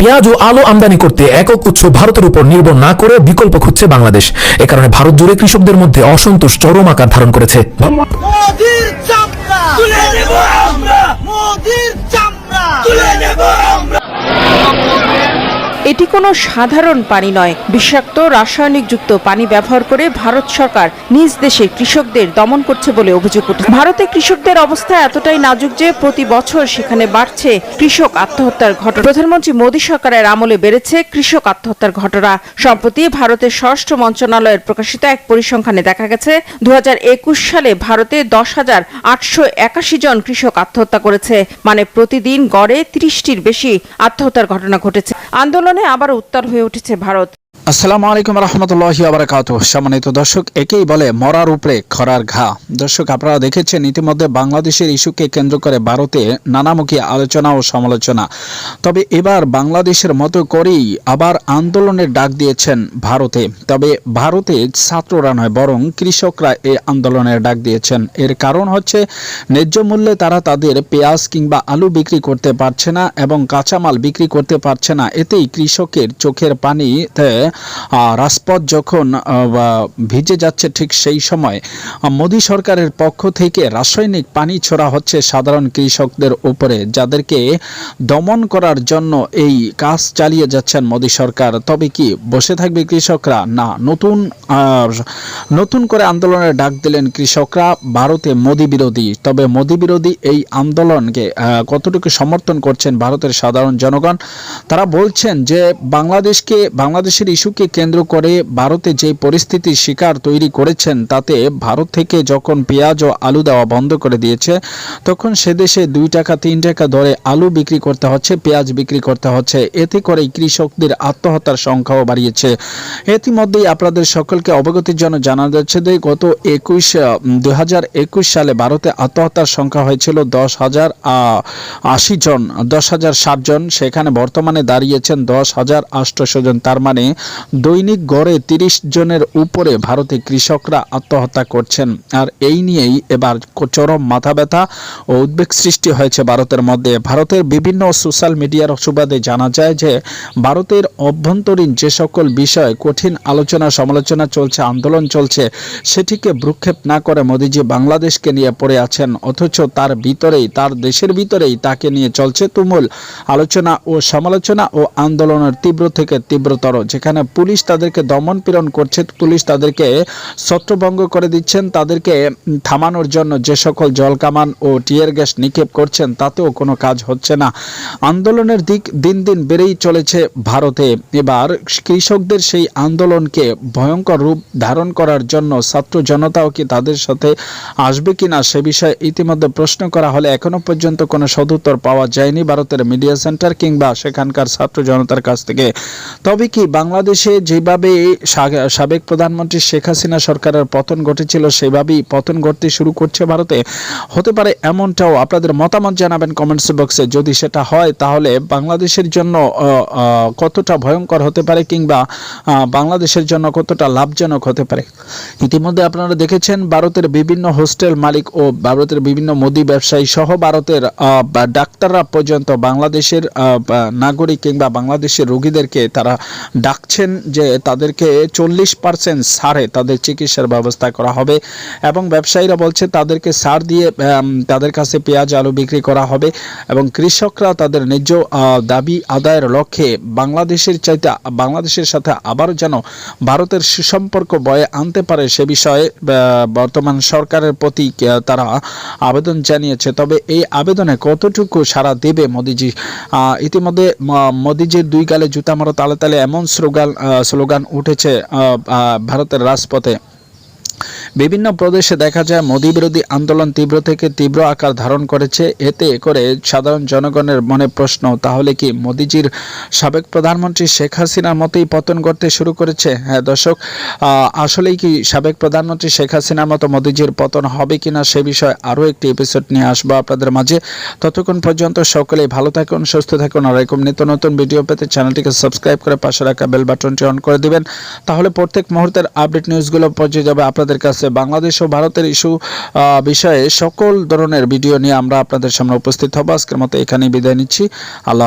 পেঁয়াজ ও আলু আমদানি করতে একক উৎস ভারতের উপর নির্ভর না করে বিকল্প খুঁজছে বাংলাদেশ। এ কারণে ভারত জুড়ে কৃষকদের মধ্যে অসন্তোষ চরম আকার ধারণ করেছে। এটি কোনো সাধারণ পানি নয়। বিষাক্ত, রাসায়নিকযুক্ত পানি ব্যবহার করে ভারত সরকার নিজ দেশে কৃষকদের দমন করছে বলে অভিযোগ উঠেছে। ভারতে কৃষকদের অবস্থা এতটাই নাজুক যে প্রতি বছর সেখানে বাড়ছে কৃষক আত্মহত্যার ঘটনা। প্রধানমন্ত্রী মোদী সরকারের আমলে বেড়েছে কৃষক আত্মহত্যার ঘটনা। সম্প্রতি ভারতের স্বরাষ্ট্র মন্ত্রণালয়ের প্রকাশিত এক পরিসংখ্যানে দেখা গেছে দু হাজার একুশ সালে ভারতে দশ হাজার আটশো একাশি জন কৃষক আত্মহত্যা করেছে মানে প্রতিদিন গড়ে ত্রিশটির বেশি আত্মহত্যার ঘটনা ঘটেছে। আন্দোলনে আবার উত্তর হয়ে উঠেছে ভারত। আসসালামু আলাইকুম রহমতুল্লাহি আবরাকাত সম্মানিত দর্শক, একেই বলে মরার উপরে খরার ঘা। দর্শক, আপনারা দেখেছেন ইতিমধ্যে বাংলাদেশের ইস্যুকে কেন্দ্র করে ভারতে নানামুখী আলোচনা ও সমালোচনা। তবে এবার বাংলাদেশের মতো করেই আবার আন্দোলনের ডাক দিয়েছেন ভারতে। তবে ভারতে ছাত্ররা নয়, বরং কৃষকরা এই আন্দোলনের ডাক দিয়েছেন। এর কারণ হচ্ছে, ন্যায্য মূল্যে তারা তাদের পেঁয়াজ কিংবা আলু বিক্রি করতে পারছে না এবং কাঁচামাল বিক্রি করতে পারছে না। এতেই কৃষকের চোখের পানিতে রাজপথ যখন ভিজে যাচ্ছে ঠিক সেই সময় মোদী সরকারের পক্ষ থেকে রাসায়নিক পানি ছোড়া হচ্ছে সাধারণ কৃষকদের উপরে, যাদেরকে দমন করার জন্য এই কাজ চালিয়ে যাচ্ছেন মোদী সরকার। তবে কি বসে থাকবে কৃষকরা? না, নতুন নতুন করে আন্দোলনের ডাক দিলেন কৃষকরা, ভারতে মোদী বিরোধী। তবে মোদী বিরোধী এই আন্দোলনকে কতটুকু সমর্থন করছেন ভারতের সাধারণ জনগণ? তারা বলছেন যে বাংলাদেশকে, বাংলাদেশের ইস্যুকে কেন্দ্র করে ভারতে যে পরিস্থিতির শিকার তৈরি করেছেন, তাতে ভারত থেকে যখন পেঁয়াজ ও আলু দেওয়া বন্ধ করে দিয়েছে, তখন সে দেশে দুই টাকা, তিন টাকা দরে আলু বিক্রি করতে হচ্ছে, পেঁয়াজ বিক্রি করতে হচ্ছে। এতে করে কৃষকদের আত্মহত্যার সংখ্যাও বাড়িয়েছে। ইতিমধ্যেই আপনাদের সকলকে অবগতির জন্য জানা যাচ্ছে যে, গত একুশ একুশ সালে ভারতে আত্মহত্যার সংখ্যা হয়েছিল দশ হাজার আশি জন, দশ হাজার ষাট জন। সেখানে বর্তমানে দাঁড়িয়েছেন দশ হাজার আটশো জন। তার মানে দৈনিক গড়ে তিরিশ জনের উপরে ভারতে কৃষকরা আত্মহত্যা করছেন। আর এই নিয়েই এবার চরম মাথা ব্যথা ও উদ্বেগ সৃষ্টি হয়েছে ভারতের মধ্যে। ভারতের বিভিন্ন সোশ্যাল মিডিয়ার সুবাদে জানা যায় যে, ভারতের অভ্যন্তরীণ যে সকল বিষয় কঠিন আলোচনা সমালোচনা চলছে, আন্দোলন চলছে, সেটিকে ভ্রুক্ষেপ না করে মোদিজি বাংলাদেশকে নিয়ে পড়ে আছেন। অথচ তার ভিতরেই, তার দেশের ভিতরেই তাকে নিয়ে চলছে তুমুল আলোচনা ও সমালোচনা ও আন্দোলনের তীব্র থেকে তীব্রতর, যেখানে পুলিশ তাদেরকে দমন পীড়ন করছে, পুলিশ তাদেরকে ছত্রভঙ্গ করে দিচ্ছেন, তাদেরকে থামানোর জন্য যে সকল জলকামান ও টিয়ার গ্যাস নিক্ষেপ করছেন, তাতেও কোনো কাজ হচ্ছে না। আন্দোলনের দিক দিন দিন বেড়েই চলেছে ভারতে। এবার কৃষকদের সেই আন্দোলনকে ভয়ঙ্কর রূপ ধারণ করার জন্য ছাত্র জনতাও কি তাদের সাথে আসবে কিনা সে বিষয়ে ইতিমধ্যে প্রশ্ন করা হলে এখনও পর্যন্ত কোনো সদুত্তর পাওয়া যায়নি ভারতের মিডিয়া সেন্টার কিংবা সেখানকার ছাত্র জনতার কাছ থেকে। তবে কি বাংলাদেশে যেভাবে সাবেক প্রধানমন্ত্রী শেখ হাসিনা সরকারের পতন ঘটেছিল, সেভাবেই পতন ঘটতে শুরু করছে ভারতে। হতে পারে এমনটাও আপনাদের মতামত জানাবেন কমেন্টস বক্সে যদি সেটা হয়, তাহলে বাংলাদেশের জন্য কতটা ভয়ঙ্কর হতে পারে কিংবা বাংলাদেশের জন্য কতটা লাভজনক হতে পারে? ইতিমধ্যে আপনারা দেখেছেন, ভারতের বিভিন্ন হোস্টেল মালিক ও ভারতের বিভিন্ন মোদি ব্যবসায়ী সহ ভারতের ডাক্তাররা পর্যন্ত বাংলাদেশের নাগরিক কিংবা বাংলাদেশের রোগীদেরকে তারা ডাকছেন যে তাদেরকে চল্লিশ পার্সেন্ট সারে তাদের চিকিৎসার ব্যবস্থা করা হবে এবং ব্যবসায়ীরা বলছে তাদেরকে সার দিয়ে তাদের কাছে পেঁয়াজ আলু বিক্রি করা হবে এবং কৃষকরা তাদের ন্যায্য দাবি আদায়ের লক্ষ্যে বাংলাদেশের চাইতে বাংলাদেশের সাথে আবারও যেন ভারতের সুসম্পর্ক বয়ে আনতে পারে সে বিষয়ে বর্তমান সরকারের প্রতি তারা আবেদন জানিয়েছে। তবে এই আবেদনে কতটুকু সাড়া দেবে মোদিজি? ইতিমধ্যে মোদিজির দুই গালে জুতা মারো তালে তালে এমন আহ, স্লোগান উঠেছে ভারতের রাজপথে। বিভিন্ন প্রদেশে দেখা যায়, মোদী বিরোধী আন্দোলন তীব্র থেকে তীব্র আকার ধারণ করেছে। এতে করে সাধারণ জনগণের মনে প্রশ্ন, তাহলে কি মোদিজির সাবেক প্রধানমন্ত্রী শেখ হাসিনার মতোই পতন করতে শুরু করেছে? হ্যাঁ দর্শক আসলেই কি সাবেক প্রধানমন্ত্রী শেখ হাসিনার মতো মোদিজির পতন হবে কিনা সে বিষয়ে আরও একটি এপিসোড নিয়ে আসব আপনাদের মাঝে। ততক্ষণ পর্যন্ত সকলেই ভালো থাকুন, সুস্থ থাকুন। আর এরকম নিত্য নতুন ভিডিও পেতে চ্যানেলটিকে সাবস্ক্রাইব করে পাশে রাখা বেল বাটনটি অন করে দিবেন। তাহলে প্রত্যেক মুহূর্তের আপডেট নিউজগুলো পৌঁছে যাবে আপনাদের কাছে বাংলাদেশ ও ভারতের ইস্যু বিষয়ে সকল ধরনের ভিডিও নিয়ে আমরা আপনাদের সামনে উপস্থিত হব। আজকের মতো এখানেই বিদায় নিচ্ছি। আল্লাহ